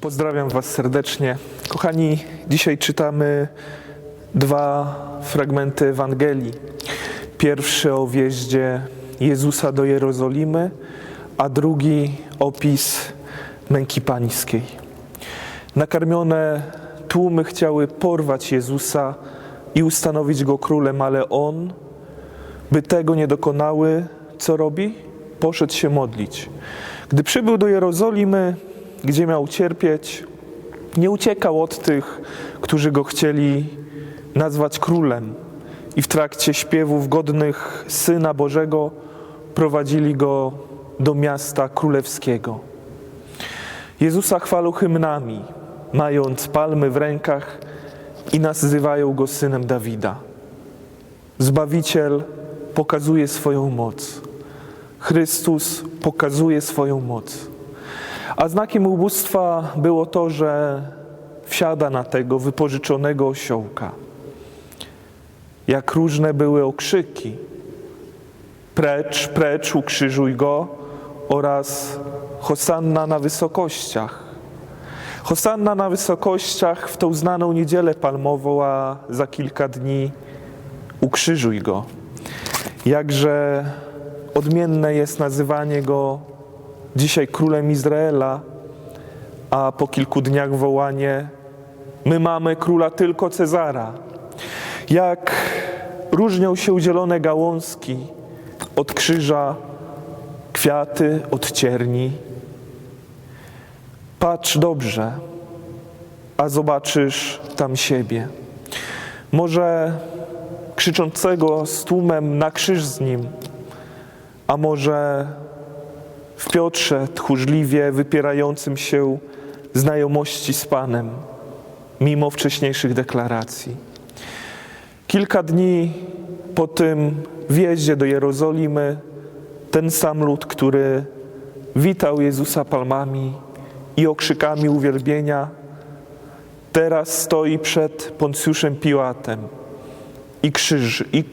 Pozdrawiam Was serdecznie. Kochani, dzisiaj czytamy dwa fragmenty Ewangelii. Pierwszy o wjeździe Jezusa do Jerozolimy, a drugi opis męki pańskiej. Nakarmione tłumy chciały porwać Jezusa i ustanowić go królem, ale on, by tego nie dokonały, co robi? Poszedł się modlić. Gdy przybył do Jerozolimy, gdzie miał cierpieć, nie uciekał od tych, którzy go chcieli nazwać królem. I w trakcie śpiewów godnych Syna Bożego prowadzili go do miasta królewskiego. Jezusa chwalą hymnami, mając palmy w rękach i nazywają go synem Dawida. Zbawiciel pokazuje swoją moc. Chrystus pokazuje swoją moc. A znakiem ubóstwa było to, że wsiada na tego wypożyczonego osiołka. Jak różne były okrzyki: Precz, precz, ukrzyżuj go oraz Hosanna na wysokościach. Hosanna na wysokościach w tą znaną niedzielę palmową, a za kilka dni ukrzyżuj go. Jakże odmienne jest nazywanie go dzisiaj królem Izraela, a po kilku dniach wołanie: My mamy króla tylko Cezara. Jak różnią się zielone gałązki od krzyża, kwiaty od cierni. Patrz dobrze, a zobaczysz tam siebie. Może krzyczącego z tłumem na krzyż z nim, a może w Piotrze tchórzliwie wypierającym się znajomości z Panem, mimo wcześniejszych deklaracji. Kilka dni po tym wjeździe do Jerozolimy, ten sam lud, który witał Jezusa palmami i okrzykami uwielbienia, teraz stoi przed Poncjuszem Piłatem i, krzyż, i,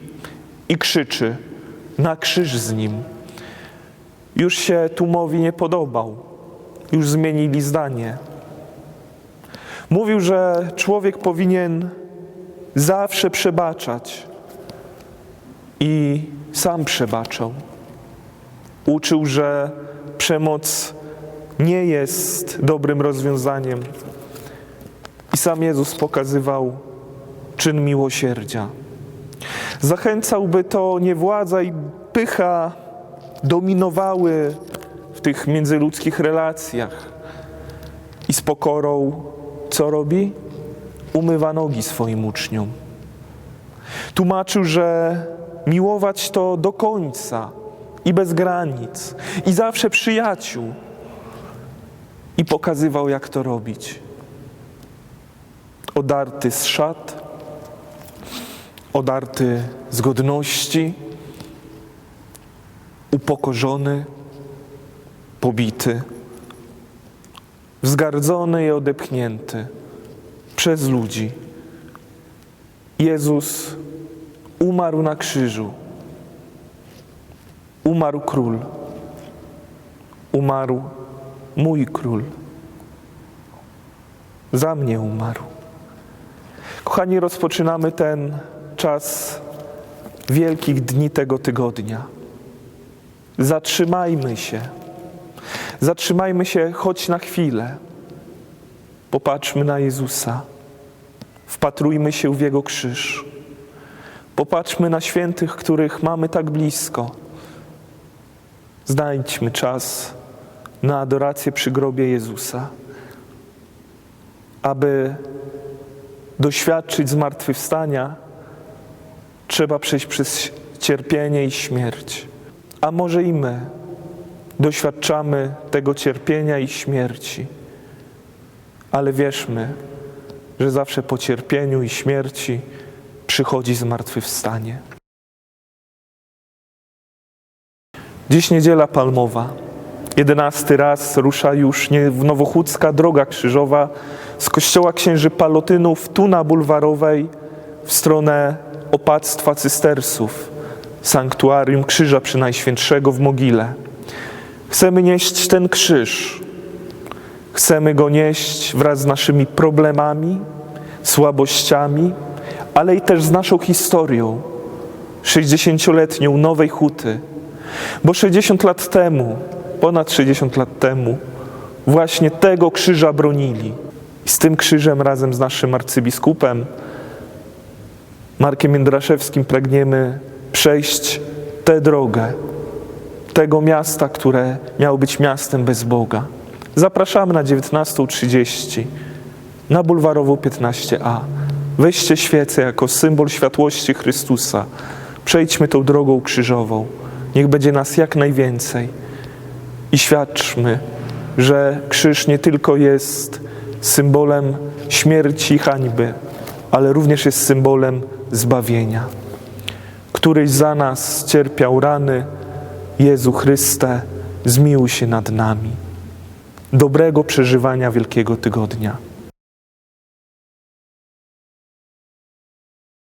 i krzyczy na krzyż z nim. Już się tłumowi nie podobał, już zmienili zdanie. Mówił, że człowiek powinien zawsze przebaczać i sam przebaczał. Uczył, że przemoc nie jest dobrym rozwiązaniem. I sam Jezus pokazywał czyn miłosierdzia. Zachęcał, by to nie władza i pycha dominowały w tych międzyludzkich relacjach. I z pokorą co robi? Umywa nogi swoim uczniom. Tłumaczył, że miłować to do końca i bez granic, i zawsze przyjaciół. I pokazywał, jak to robić. Odarty z szat, odarty z godności, upokorzony, pobity, wzgardzony i odepchnięty przez ludzi. Jezus umarł na krzyżu. Umarł król. Umarł mój król. Za mnie umarł. Kochani, rozpoczynamy ten czas wielkich dni tego tygodnia. Zatrzymajmy się. Zatrzymajmy się choć na chwilę. Popatrzmy na Jezusa. Wpatrujmy się w Jego krzyż. Popatrzmy na świętych, których mamy tak blisko. Znajdźmy czas na adorację przy grobie Jezusa, aby doświadczyć zmartwychwstania, trzeba przejść przez cierpienie i śmierć. A może i my doświadczamy tego cierpienia i śmierci, ale wierzmy, że zawsze po cierpieniu i śmierci przychodzi zmartwychwstanie. Dziś niedziela palmowa. Jedenasty raz rusza już nowochódzka droga krzyżowa z kościoła księży Palotynów tu na Bulwarowej w stronę opactwa cystersów, sanktuarium Krzyża Przynajświętszego w mogile. Chcemy nieść ten krzyż. Chcemy go nieść wraz z naszymi problemami, słabościami, ale i też z naszą historią, 60-letnią Nowej Huty. Bo 60 lat temu, ponad 60 lat temu, właśnie tego krzyża bronili. I z tym krzyżem razem z naszym arcybiskupem Markiem Jędraszewskim pragniemy przejść tę drogę, tego miasta, które miało być miastem bez Boga. Zapraszamy na 19.30 na bulwarową 15a. Weźcie świecę jako symbol światłości Chrystusa. Przejdźmy tą drogą krzyżową. Niech będzie nas jak najwięcej. I świadczmy, że krzyż nie tylko jest symbolem śmierci i hańby, ale również jest symbolem zbawienia. Któryś za nas cierpiał rany, Jezu Chryste, zmiłuj się nad nami. Dobrego przeżywania Wielkiego Tygodnia.